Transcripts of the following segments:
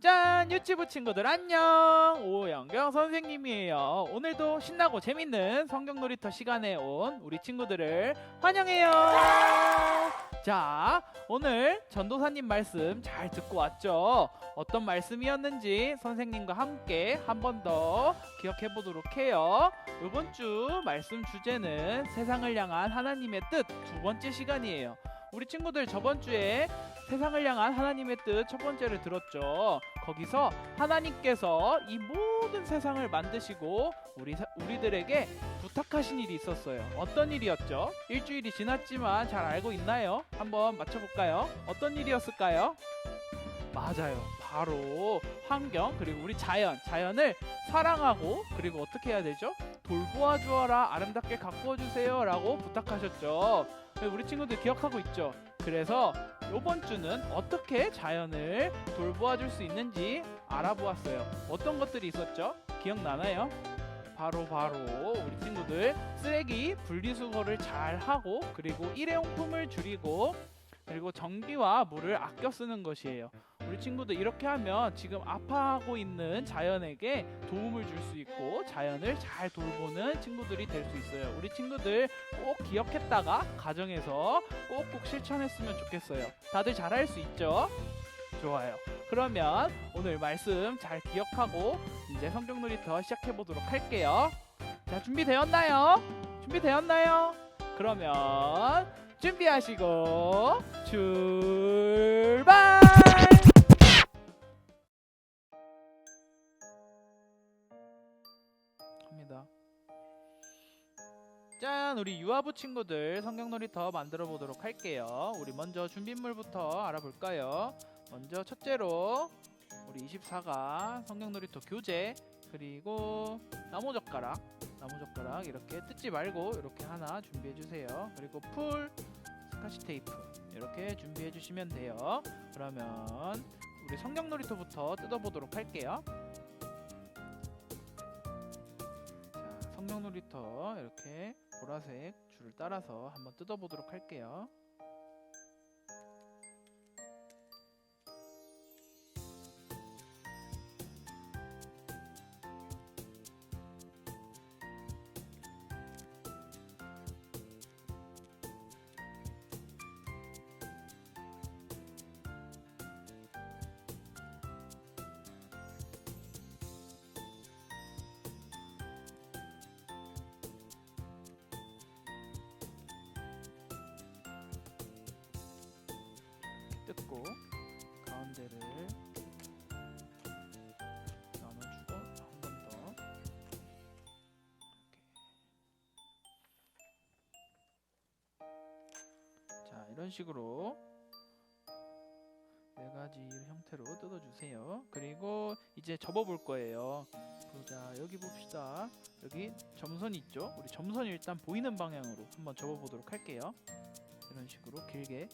짠 유튜브 친구들 안녕. 오영경 선생님이에요. 오늘도 신나고 재밌는 성경 놀이터 시간에 온 우리 친구들을 환영해요. 자 오늘 전도사님 말씀 잘 듣고 왔죠? 어떤 말씀이었는지 선생님과 함께 한 번 더 기억해 보도록 해요. 이번 주 말씀 주제는 세상을 향한 하나님의 뜻 두 번째 시간이에요. 우리 친구들 저번 주에 세상을 향한 하나님의 뜻 첫 번째를 들었죠. 거기서 하나님께서 이 모든 세상을 만드시고 우리 사- 우리들에게 부탁하신 일이 있었어요. 어떤 일이었죠? 일주일이 지났지만 잘 알고 있나요? 한번 맞춰볼까요? 어떤 일이었을까요? 맞아요. 바로 환경 그리고 우리 자연, 자연을 사랑하고 그리고 어떻게 해야 되죠? 돌보아 주어라 아름답게 가꾸어 주세요라고 부탁하셨죠. 네, 우리 친구들 기억하고 있죠? 그래서 이번 주는 어떻게 자연을 돌보아 줄 수 있는지 알아보았어요. 어떤 것들이 있었죠? 기억나나요? 바로 바로 우리 친구들 쓰레기 분리수거를 잘 하고 그리고 일회용품을 줄이고 그리고 전기와 물을 아껴 쓰는 것이에요. 우리 친구들 이렇게 하면 지금 아파하고 있는 자연에게 도움을 줄 수 있고 자연을 잘 돌보는 친구들이 될 수 있어요. 우리 친구들 꼭 기억했다가 가정에서 꼭꼭 실천했으면 좋겠어요. 다들 잘할 수 있죠? 좋아요. 그러면 오늘 말씀 잘 기억하고 이제 성경 놀이터 시작해 보도록 할게요. 자, 준비되었나요? 준비되었나요? 그러면 준비하시고 출발! 짠! 우리 유아부 친구들 성경 놀이터 만들어 보도록 할게요. 우리 먼저 준비물부터 알아볼까요? 먼저 첫째로 우리 24가 성경 놀이터 교재 그리고 나무 젓가락 나무 젓가락 이렇게 뜯지 말고 이렇게 하나 준비해 주세요. 그리고 풀 스카치 테이프 이렇게 준비해 주시면 돼요. 그러면 우리 성경 놀이터부터 뜯어 보도록 할게요. 자, 성경 놀이터 이렇게 보라색 줄을 따라서 한번 뜯어 보도록 할게요. 뜯고 가운데를 나눠주고 한 번 더. 이렇게. 자, 이런 식으로 네 가지 형태로 뜯어주세요. 그리고 이제 접어볼 거예요. 보자, 여기 봅시다. 여기 점선이 있죠? 우리 점선이 일단 보이는 방향으로 한번 접어보도록 할게요. 이런 식으로 길게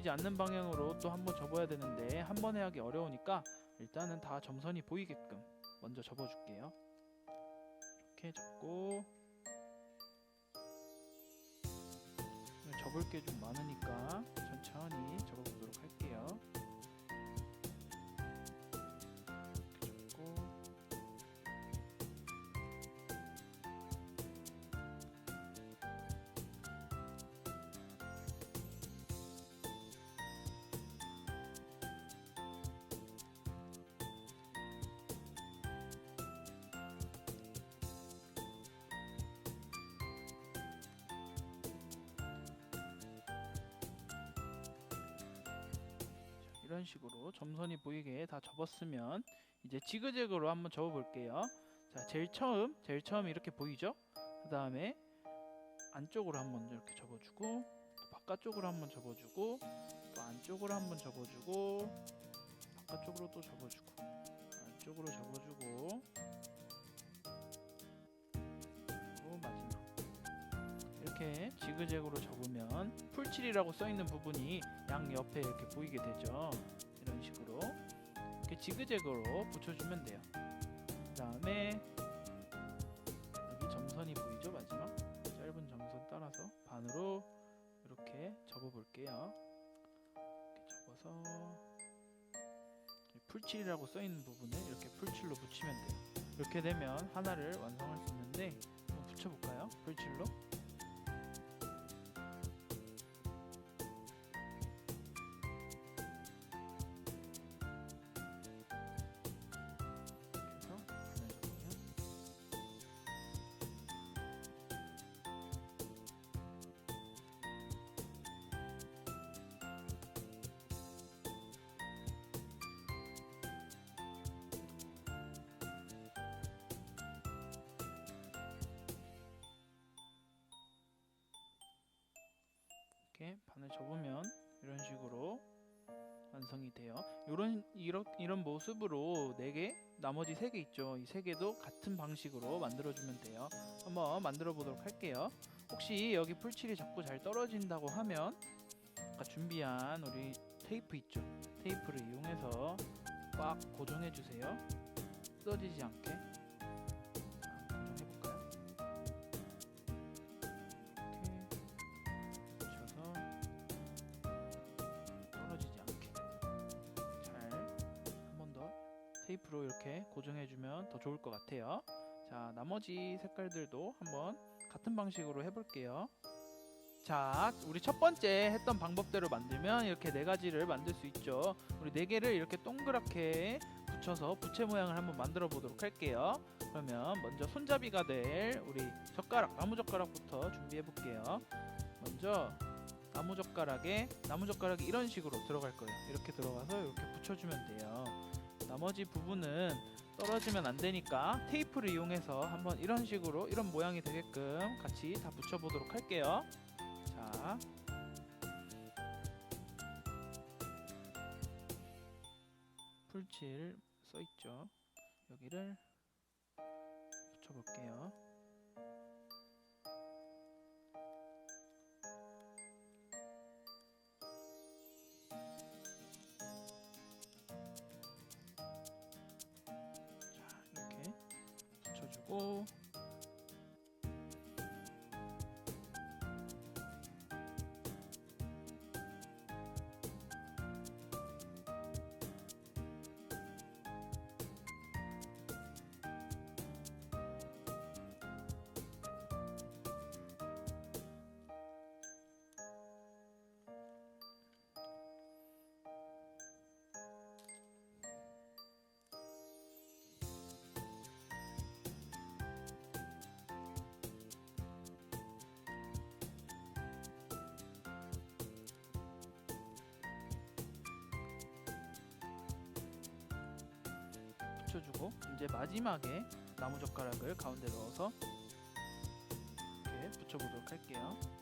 보이지 않는 방향으로 또 한 번 접어야 되는데 한 번에 하기 어려우니까 일단은 다 점선이 보이게끔 먼저 접어줄게요. 이렇게 접고 접을 게 좀 많으니까 천천히 접어보도록 할게요. 이런 식으로 점선이 보이게 다 접었으면 이제 지그재그로 한번 접어 볼게요. 자, 제일 처음, 제일 처음 이렇게 보이죠? 그 다음에 안쪽으로 한번 이렇게 접어주고 또 바깥쪽으로 한번 접어주고 또 안쪽으로 한번 접어주고 바깥쪽으로 또 접어주고 안쪽으로 접어주고 이렇게 지그재그로 접으면 풀칠이라고 써 있는 부분이 양 옆에 이렇게 보이게 되죠. 이런 식으로 이렇게 지그재그로 붙여주면 돼요. 그 다음에 여기 점선이 보이죠 마지막 짧은 점선 따라서 반으로 이렇게 접어 볼게요. 이렇게 접어서 이 풀칠이라고 써있는 부분을 이렇게 풀칠로 붙이면 돼요. 이렇게 되면 하나를 완성할 수 있는데 한번 붙여볼까요? 풀칠로. 반을 접으면 이런 식으로 완성이 돼요. 이런 이런 이런 모습으로 네 개, 나머지 세개 있죠. 이세 개도 같은 방식으로 만들어 주면 돼요. 한번 만들어 보도록 할게요. 혹시 여기 풀칠이 자꾸 잘 떨어진다고 하면 아까 준비한 우리 테이프 있죠. 테이프를 이용해서 꽉 고정해 주세요. 뜯어지지 않게. 테이프로 이렇게 고정해주면 더 좋을 것 같아요. 자, 나머지 색깔들도 한번 같은 방식으로 해볼게요. 자, 우리 첫 번째 했던 방법대로 만들면 이렇게 네 가지를 만들 수 있죠. 우리 네 개를 이렇게 동그랗게 붙여서 부채 모양을 한번 만들어 보도록 할게요. 그러면 먼저 손잡이가 될 우리 젓가락, 나무 젓가락부터 준비해 볼게요. 먼저 나무 젓가락에 나무 젓가락이 이런 식으로 들어갈 거예요. 이렇게 들어가서 이렇게 붙여주면 돼요. 나머지 부분은 떨어지면 안 되니까 테이프를 이용해서 한번 이런 식으로 이런 모양이 되게끔 같이 다 붙여보도록 할게요. 자. 풀칠 써 있죠. 여기를 붙여볼게요. 붙 붙여주고 이제 마지막에 나무 젓가락을 가운데 넣어서 이렇게 붙여보도록 할게요.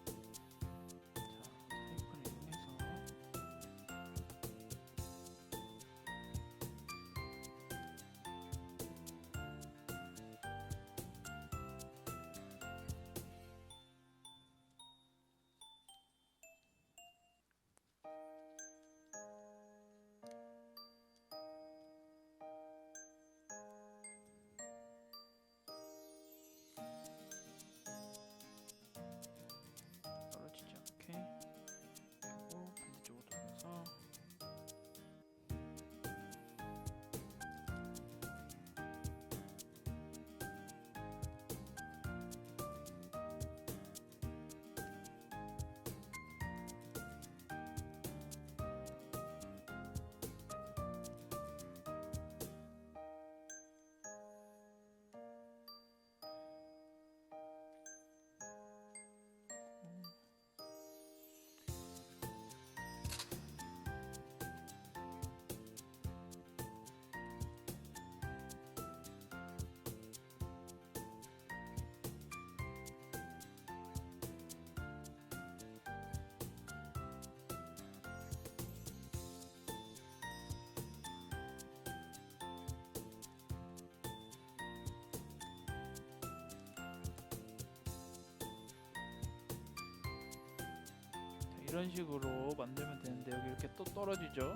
이런 식으로 만들면 되는데 여기 이렇게 또 떨어지죠.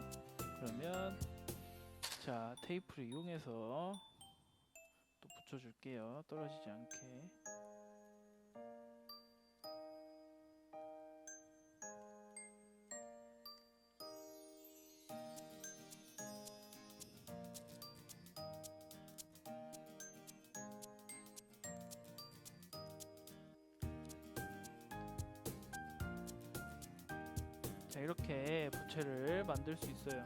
그러면 자 테이프를 이용해서 또 붙여줄게요. 떨어지지 않게. 이렇게 부채를 만들 수 있어요.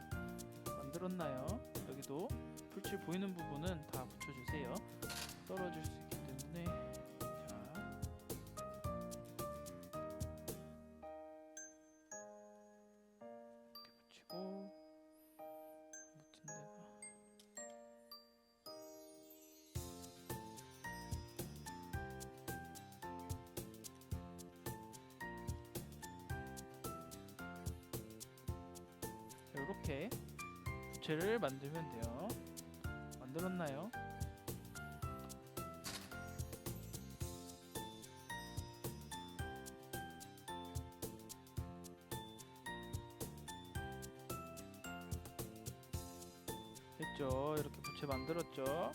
만들었나요? 여기도 풀칠 보이는 부분은 다 붙여주세요. 떨어질 수 이렇게 부채를 만들면 돼요. 만들었나요? 됐죠? 이렇게 부채 만들었죠?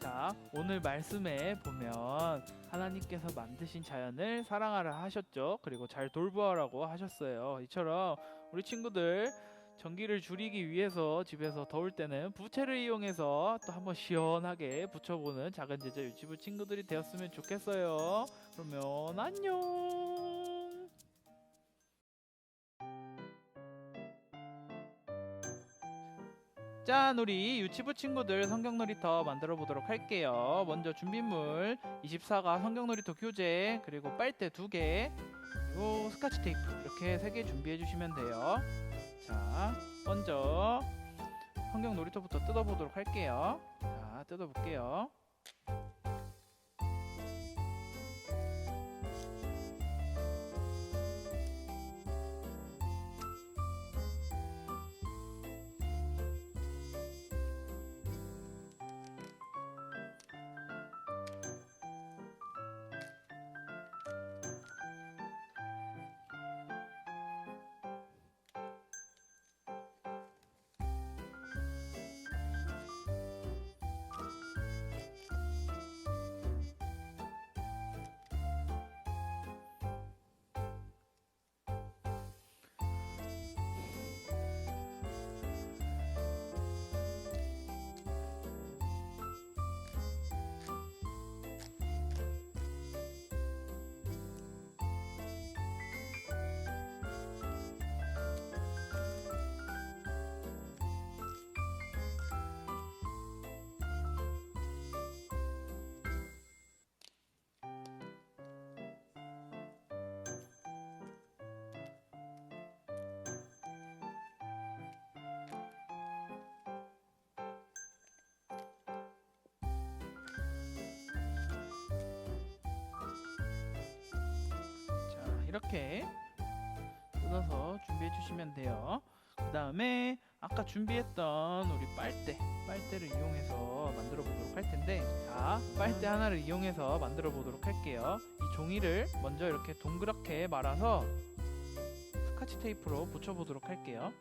자, 오늘 말씀에 보면 하나님께서 만드신 자연을 사랑하라 하셨죠? 그리고 잘 돌보아라고 하셨어요. 이처럼 우리 친구들 전기를 줄이기 위해서 집에서 더울 때는 부채를 이용해서 또 한번 시원하게 붙여보는 작은 제자 유치부 친구들이 되었으면 좋겠어요. 그러면 안녕. 짠 우리 유치부 친구들 성경 놀이터 만들어 보도록 할게요 먼저 준비물 24가 성경 놀이터 교재 그리고 빨대 2개 그리고 스카치 테이프 이렇게 3개 준비해 주시면 돼요. 자 먼저 성경 놀이터부터 뜯어 보도록 할게요. 자 뜯어 볼게요 이렇게 뜯어서 준비해 주시면 돼요. 그 다음에 아까 준비했던 우리 빨대 빨대를 이용해서 만들어 보도록 할 텐데 자 빨대 하나를 이용해서 만들어 보도록 할게요. 이 종이를 먼저 이렇게 동그랗게 말아서 스카치 테이프로 붙여 보도록 할게요.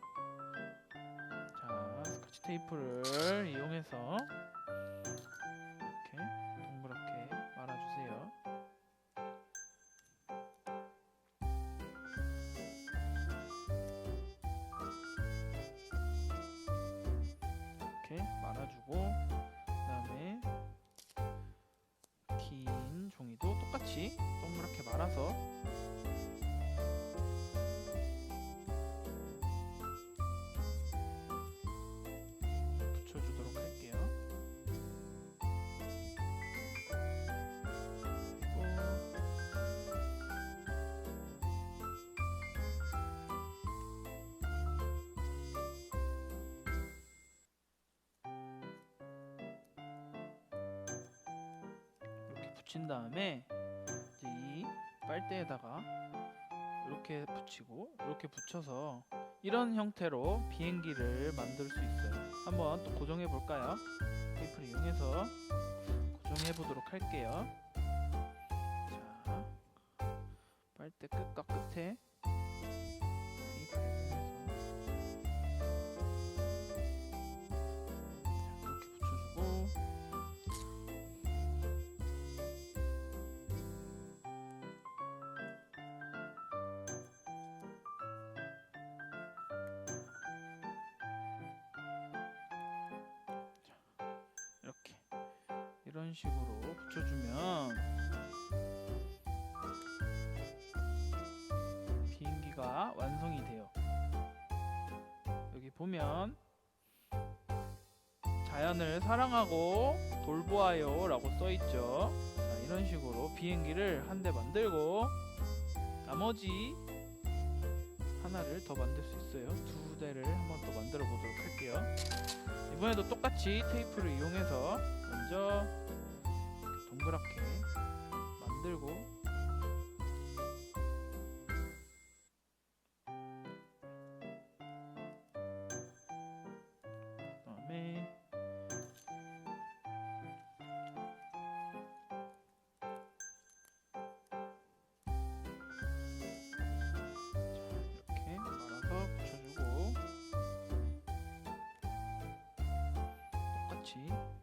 자 스카치 테이프를 이용해서 동그랗게 말아서 붙여주도록 할게요. 이렇게 붙인 다음에 빨대에다가 이렇게 붙이고 이렇게 붙여서 이런 형태로 비행기를 만들 수 있어요. 한번 또 고정해 볼까요? 테이프를 이용해서 고정해 보도록 할게요. 자, 빨대 끝과 끝에 이런 식으로 붙여주면 비행기가 완성이 돼요. 여기 보면 자연을 사랑하고 돌보아요 라고 써 있죠. 자, 이런 식으로 비행기를 한 대 만들고 나머지 하나를 더 만들 수 있어요. 두 대를 한번 더 만들어 보도록 할게요. 이번에도 똑같이 테이프를 이용해서 먼저 동그랗게 만들고. 그다음에 똑같이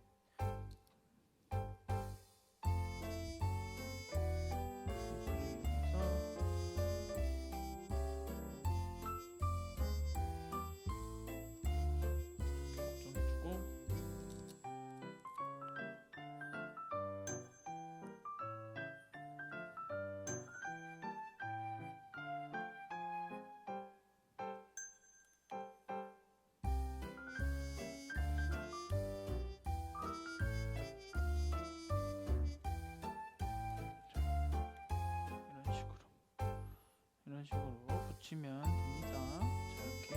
이런 식으로 붙이면 됩니다. 자 이렇게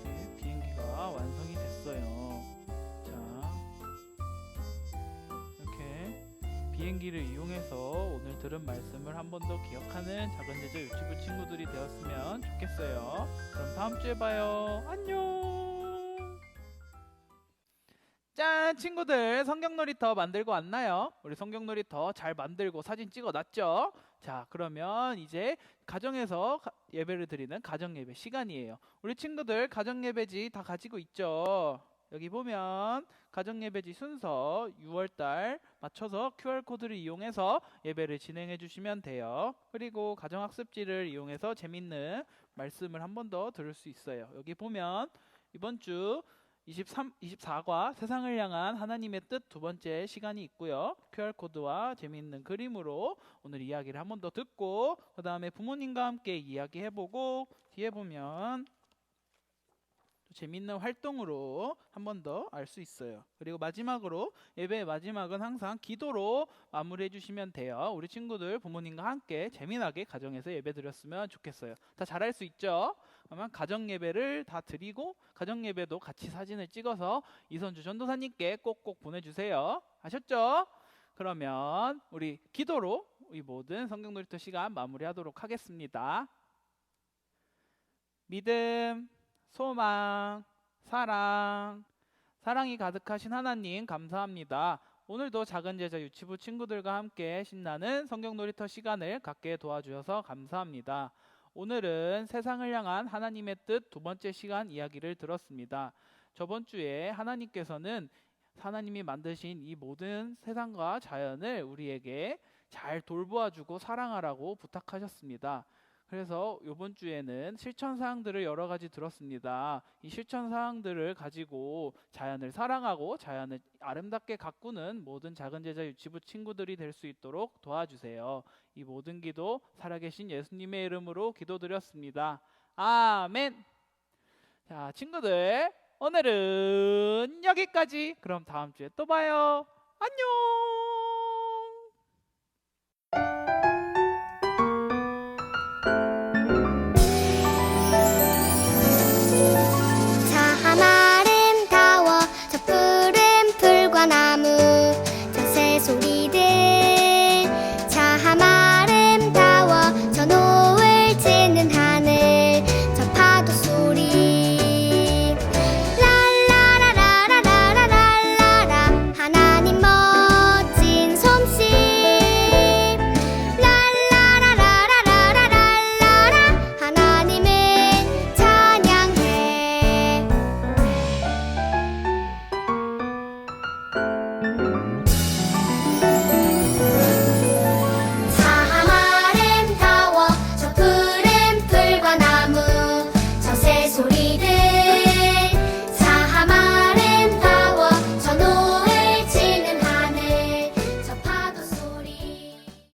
이제 비행기가 완성이 됐어요. 자 이렇게 비행기를 이용해서 오늘 들은 말씀을 한 번 더 기억하는 작은 제자 유튜브 친구들이 되었으면 좋겠어요. 그럼 다음 주에 봐요. 안녕. 짠 친구들 성경 놀이터 만들고 왔나요? 우리 성경 놀이터 잘 만들고 사진 찍어 놨죠? 자 그러면 이제 가정에서 가- 예배를 드리는 가정 예배 시간이에요. 우리 친구들 가정 예배지 다 가지고 있죠? 여기 보면 가정 예배지 순서 6월달 맞춰서 QR 코드를 이용해서 예배를 진행해 주시면 돼요. 그리고 가정 학습지를 이용해서 재밌는 말씀을 한 번 더 들을 수 있어요. 여기 보면 이번 주 23, 24과 세상을 향한 하나님의 뜻 두 번째 시간이 있고요. QR코드와 재미있는 그림으로 오늘 이야기를 한 번 더 듣고 그 다음에 부모님과 함께 이야기해보고 뒤에 보면 또 재밌는 활동으로 한 번 더 알 수 있어요. 그리고 마지막으로 예배의 마지막은 항상 기도로 마무리해 주시면 돼요. 우리 친구들 부모님과 함께 재미나게 가정에서 예배 드렸으면 좋겠어요. 다 잘할 수 있죠? 그러면 가정 예배를 다 드리고 가정 예배도 같이 사진을 찍어서 이선주 전도사님께 꼭꼭 보내주세요. 아셨죠? 그러면 우리 기도로 이 모든 성경 놀이터 시간 마무리하도록 하겠습니다. 믿음, 소망, 사랑, 사랑이 가득하신 하나님 감사합니다. 오늘도 작은 제자 유치부 친구들과 함께 신나는 성경 놀이터 시간을 갖게 도와주셔서 감사합니다. 오늘은 세상을 향한 하나님의 뜻 두 번째 시간 이야기를 들었습니다. 저번 주에 하나님께서는 하나님이 만드신 이 모든 세상과 자연을 우리에게 잘 돌보아주고 사랑하라고 부탁하셨습니다. 그래서 이번 주에는 실천 사항들을 여러 가지 들었습니다. 이 실천 사항들을 가지고 자연을 사랑하고 자연을 아름답게 가꾸는 모든 작은 제자 유치부 친구들이 될 수 있도록 도와주세요. 이 모든 기도 살아계신 예수님의 이름으로 기도드렸습니다. 아멘. 자, 친구들 오늘은 여기까지. 그럼 다음 주에 또 봐요. 안녕.